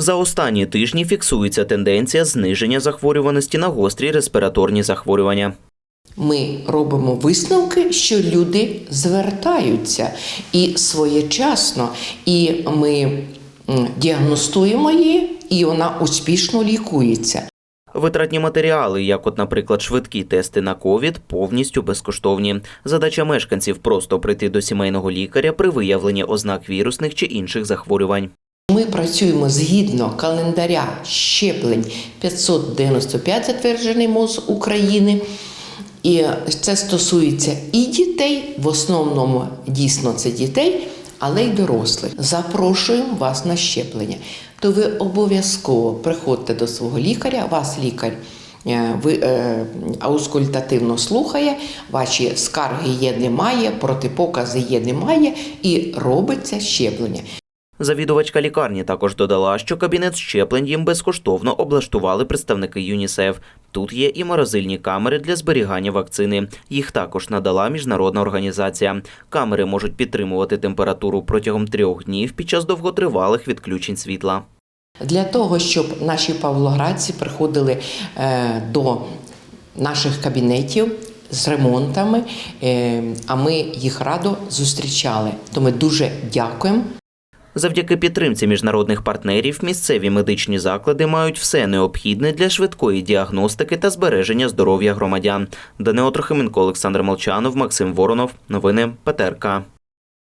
За останні тижні фіксується тенденція зниження захворюваності на гострі респіраторні захворювання. Ми робимо висновки, що люди звертаються і своєчасно, і ми діагностуємо її, і вона успішно лікується. Витратні матеріали, як, от, наприклад, швидкі тести на ковід, повністю безкоштовні. Задача мешканців просто прийти до сімейного лікаря при виявленні ознак вірусних чи інших захворювань. Ми працюємо згідно календаря щеплень 595 затверджений МОЗ України. І це стосується і дітей, в основному дійсно це дітей, але й дорослих. Запрошуємо вас на щеплення. То ви обов'язково приходьте до свого лікаря, вас лікар. е, Ви е, аускультативно слухає, ваші скарги є, немає, протипокази є, немає, і робиться щеплення. Завідувачка лікарні також додала, що кабінет щеплень їм безкоштовно облаштували представники ЮНІСЕФ. Тут є і морозильні камери для зберігання вакцини. Їх також надала міжнародна організація. Камери можуть підтримувати температуру протягом трьох днів під час довготривалих відключень світла. Для того, щоб наші павлоградці приходили е, до наших кабінетів з ремонтами, е, а ми їх радо зустрічали. То ми дуже дякуємо. Завдяки підтримці міжнародних партнерів місцеві медичні заклади мають все необхідне для швидкої діагностики та збереження здоров'я громадян. Данило Трохименко, Олександр Молчанов, Максим Воронов. Новини ПТРК.